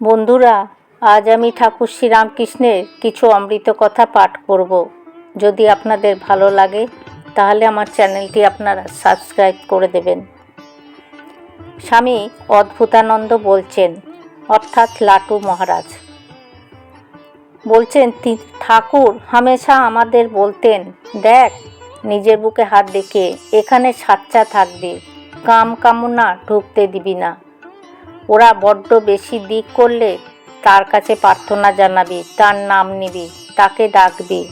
বন্ধুরা, আজ আমি ঠাকুর শ্রীরামকৃষ্ণের কিছু অমৃত কথা পাঠ করব। যদি আপনাদের ভালো লাগে, তাহলে আমার চ্যানেলটি আপনারা সাবস্ক্রাইব করে দেবেন। স্বামী অদ্ভুতানন্দ বলছেন, অর্থাৎ লাটু মহারাজ। বলছেন ঠাকুর হামেশা আমাদের বলতেন, দেখ, নিজের বুকে হাত দেখে এখানে সাচ্চা থাকবে, কাম কামনা ঢুকতে দিবি না। ওরা বড্ড বেশি দিক করলে তার কাছে প্রার্থনা জানাবি, তার নাম নিবি, তাকে ডাকবি,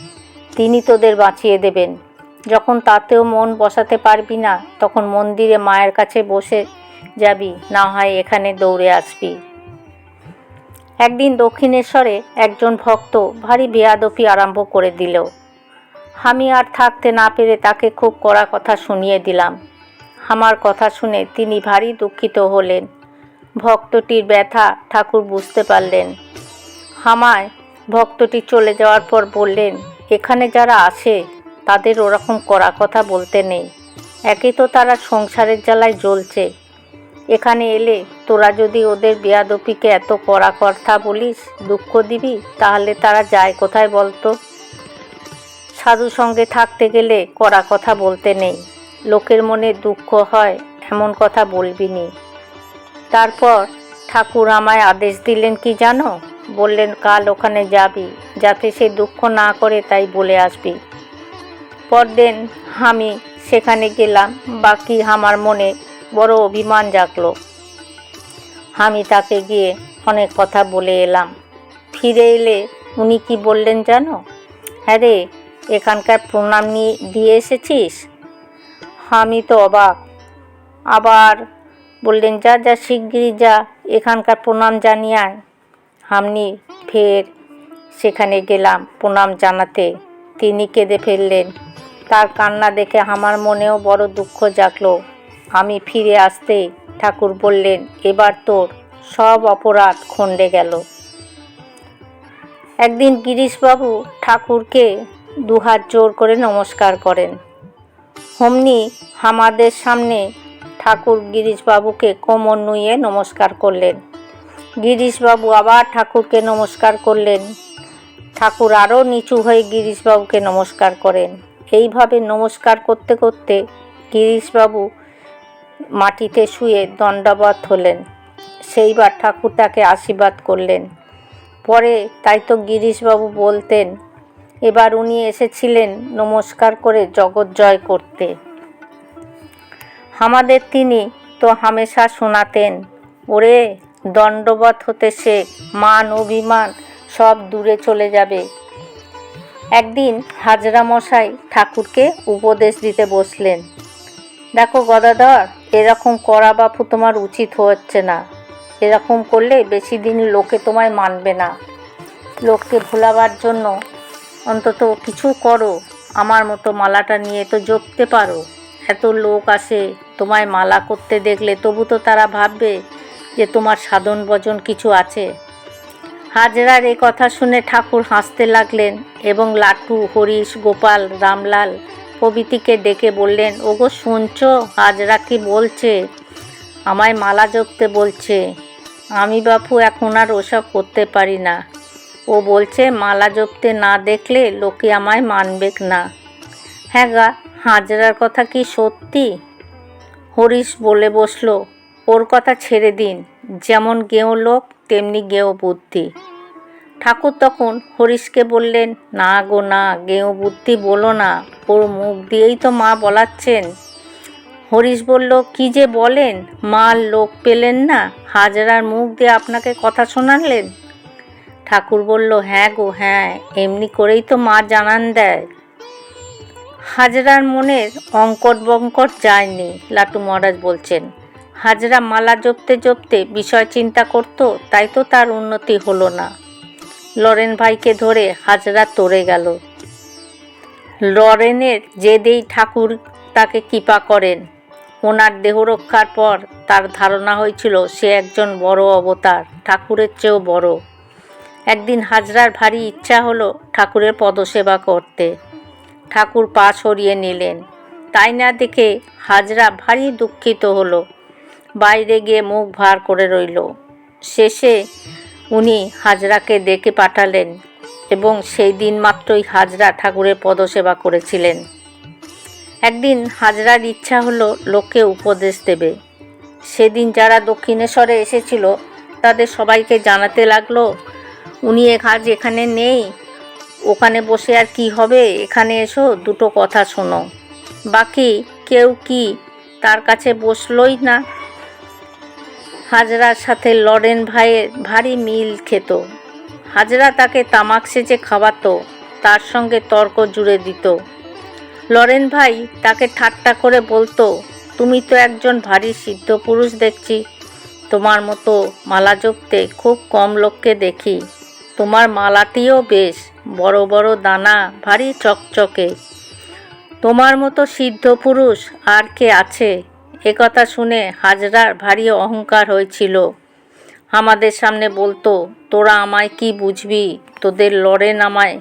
তিনি তোদের বাঁচিয়ে দেবেন। যখন তাতেও মন বসাতে পারবি না, তখন মন্দিরে মায়ের কাছে বসে যাবি, না হয় এখানে দৌড়ে আসবি। একদিন দক্ষিণেশ্বরে একজন ভক্ত ভারী বেয়াদপি আরম্ভ করে দিল। আমি আর থাকতে না পেরে তাকে খুব কড়া কথা শুনিয়ে দিলাম। আমার কথা শুনে তিনি ভারী দুঃখিত হলেন। ভক্তটির ব্যথা ঠাকুর বুঝতে পারলেন। হামায় ভক্তটি চলে যাওয়ার পর বললেন, এখানে যারা আসে তাদের ওরকম কড়া কথা বলতে নেই। একে তো তারা সংসারের জ্বালায় জ্বলছে। এখানে এলে তোরা যদি ওদের বেয়াদপিকে এত কড়া কথা বলিস, দুঃখ দিবি, তাহলে তারা যায় কোথায় বলতো? সাধু সঙ্গে থাকতে গেলে কড়া কথা বলতে নেই। লোকের মনে দুঃখ হয়, এমন কথা বলবি নি। তারপর ঠাকুর আমায় আদেশ দিলেন, কি জানো? বললেন, কাল ওখানে যাবি, যাতে সে দুঃখ না করে তাই বলে আসবি। পরদিন আমি সেখানে গেলাম, বাকি আমার মনে বড় অভিমান জাগলো। আমি তাকে গিয়ে অনেক কথা বলে এলাম। ফিরে এলে উনি কি বললেন জানো? হ্যাঁ রে, এখানকার প্রণাম নিয়ে, দিয়ে এসেছিস? আমি তো অবাক। আবার বললেন, যা যা, শিগগিরই যা, এখানকার প্রণাম জানিয়ে আয়। আমি ফের সেখানে গেলাম প্রণাম জানাতে। তিনি কেঁদে ফেললেন। তার কান্না দেখে আমার মনেও বড় দুঃখ জাগলো। আমি ফিরে আসতে ঠাকুর বললেন, এবার তোর সব অপরাধ খণ্ডে গেল। একদিন গিরিশবাবু ঠাকুরকে দুহাত জোর করে নমস্কার করেন। হমনি আমাদের সামনে ঠাকুর গিরিশবাবুকে কোমর নুয়ে নমস্কার করলেন। গিরিশবাবু আবার ঠাকুরকে নমস্কার করলেন। ঠাকুর আরও নিচু হয়ে গিরিশবাবুকে নমস্কার করেন। এইভাবে নমস্কার করতে করতে গিরিশবাবু মাটিতে শুয়ে দণ্ডবত হলেন। সেইবার ঠাকুর তাকে আশীর্বাদ করলেন। পরে তাই তো গিরিশবাবু বলতেন, এবার উনি এসেছিলেন নমস্কার করে জগৎ জয় করতে। আমাদের তিনি তো হামেশা শোনাতেন, ওরে দণ্ডবত হতে শেখ মান অভিমান সব দূরে চলে যাবে। একদিন হাজরা মশাই ঠাকুরকে উপদেশ দিতে বসলেন, দেখো গদাধর, এরকম করা বাপু তোমার উচিত হচ্ছে না, এরকম করলে বেশি দিন লোকে তোমায় মানবে না। লোককে ভোলাবার জন্য অন্তত কিছু করো, আমার মতো মালাটা নিয়ে তো জপতে পারো। এত লোক আসে, তোমায় মালা করতে দেখলে তবু তো তারা ভাববে যে তোমার সাধন ভজন কিছু আছে। হাজরার এই কথা শুনে ঠাকুর হাসতে লাগলেন এবং লাটু হরিশ, গোপাল, রামলাল প্রভৃতিকে ডেকে বললেন, ওগো, শুনছো? হাজরা কি বলছে? আমায় মালা জপতে বলছে। আমি বাপু এখন আর ওসব করতে পারি না। ও বলছে, মালা জপতে না দেখলে লোকে আমায় মানবেক না। হ্যাঁ গা হাজরার কথা কি সত্যি? হরিশ বলে বসল, ওর কথা ছেড়ে দিন, যেমন গেঁয়ো লোক, তেমনি গেঁয়ো বুদ্ধি। ঠাকুর তখন হরিশকে বললেন, না গো, না গেঁয়ো বুদ্ধি বলো না, ওর মুখ দিয়েই তো মা বলাচ্ছেন। হরিশ বলল, কি যে বলেন, মা লোক পেলেন না, হাজরার মুখ দিয়ে আপনাকে কথা শোনালেন? ঠাকুর বলল হ্যাঁ গো হ্যাঁ এমনি করেই তো মা জানান দেয় হাজরার মনের অঙ্কট বঙ্কট যায়নি লাটু মহারাজ বলছেন। হাজরা মালা জপতে জপতে বিষয় চিন্তা করত, তাই তো তার উন্নতি হলো না। লরেন ভাইকে ধরে হাজরা তরে গেল। লরেনের জেদেই ঠাকুর তাকে কৃপা করেন। ওনার দেহ রক্ষার পর তার ধারণা হয়েছিল, সে একজন বড় অবতার, ঠাকুরের চেয়েও বড়। একদিন হাজরার ভারী ইচ্ছা হলো ঠাকুরের পদসেবা করতে। ঠাকুর পা সরিয়ে নিলেন। তাই না দেখে হাজরা ভারী দুঃখিত হলো। বাইরে গিয়ে মুখ ভার করে রইল। শেষে উনি হাজরাকে ডেকে পাঠালেন এবং সেই দিন মাত্রই হাজরা ঠাকুরের পদসেবা করেছিলেন। একদিন হাজরার ইচ্ছা হলো লোককে উপদেশ দেবে। সেদিন যারা দক্ষিণেশ্বরে এসেছিল, তাদের সবাইকে জানাতে লাগল, উনি আজ এখানে নেই। ওখানে বসে আর কি হবে? এখানে এসো, দুটো কথা শোনো। বাকি কেউ কি তার কাছে বসলই না? হাজরার সাথে লরেন ভাইয়ের ভারী মিল খেত। হাজরা তাকে তামাক সেচে খাওয়াতো, তার সঙ্গে তর্ক জুড়ে দিত। লরেন ভাই তাকে ঠাট্টা করে বলতো, তুমি তো একজন ভারী সিদ্ধ পুরুষ দেখছি। তোমার মতো মালা জপতে খুব কম লোককে দেখি। তোমার মালাটিও বেশ। বড় বড় দানা, ভারী চকচকে। তোমার মতো সিদ্ধ পুরুষ আর কে আছে? একথা শুনে হাজরার ভারী অহংকার হয়েছিল। আমাদের সামনে বলতো, তোরা আমায় কি বুঝবি? তোদের লড়েন আমায়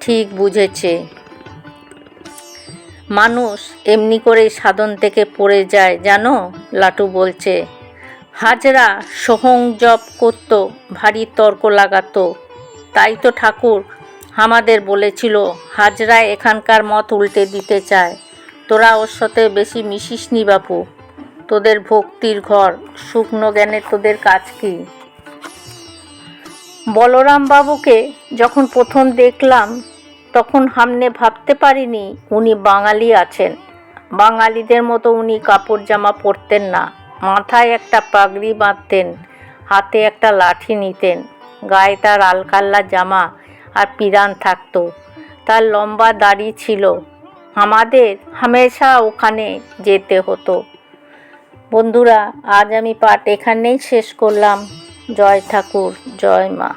ঠিক বুঝেছে। মানুষ এমনি করেই সাধন থেকে পড়ে যায়, জানো? লাটু বলছে। হাজরা সোহং জপ করত, ভারী তর্ক লাগাতো। তাই তো ঠাকুর আমাদের বলেছিল, হাজরা এখানকার মত উল্টে দিতে চায়। তোরা ওর সাথে বেশি মিশিস নি বাপু। তোদের ভক্তির ঘর, শুকনো জ্ঞানে তোদের কাজ কি? বলরাম বাবুকে যখন প্রথম দেখলাম, তখন হামনে ভাবতে পারিনি উনি বাঙালি আছেন। বাঙালিদের মতো উনি কাপড় জামা পরতেন না। মাথায় একটা পাগড়ি বাঁধতেন, হাতে একটা লাঠি নিতেন, গায়ে তার আলকাল্লা জামা আর পিরান থাকতো। তার লম্বা দাড়ি ছিল। আমাদের হামেশা ওখানে যেতে হতো। বন্ধুরা, আজ আমি পাঠ এখানেই শেষ করলাম। জয় ঠাকুর, জয় মা।